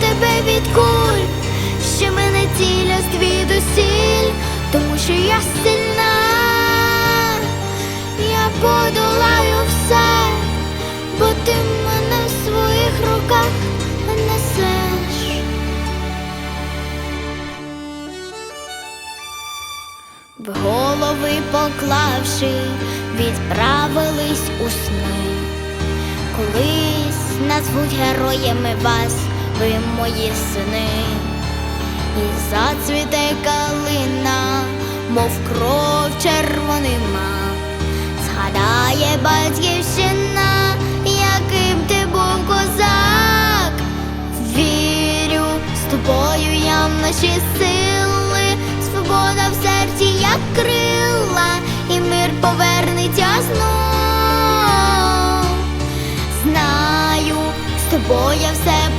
тебе від куль, що мене цілять звідусіль, тому що я сильна, я подолаю все, бо ти мене в своїх руках несеш. В голови поклавши, відправились у сни. Колись назвуть героями вас, ви мої сини, і зацвіте калина, мов кров червонима, згадає батьківщина, яким ти був козак. Вірю, з тобою я в наші сили, свобода в серці, як крила, і мир повернеться знов. Знаю, з тобою я все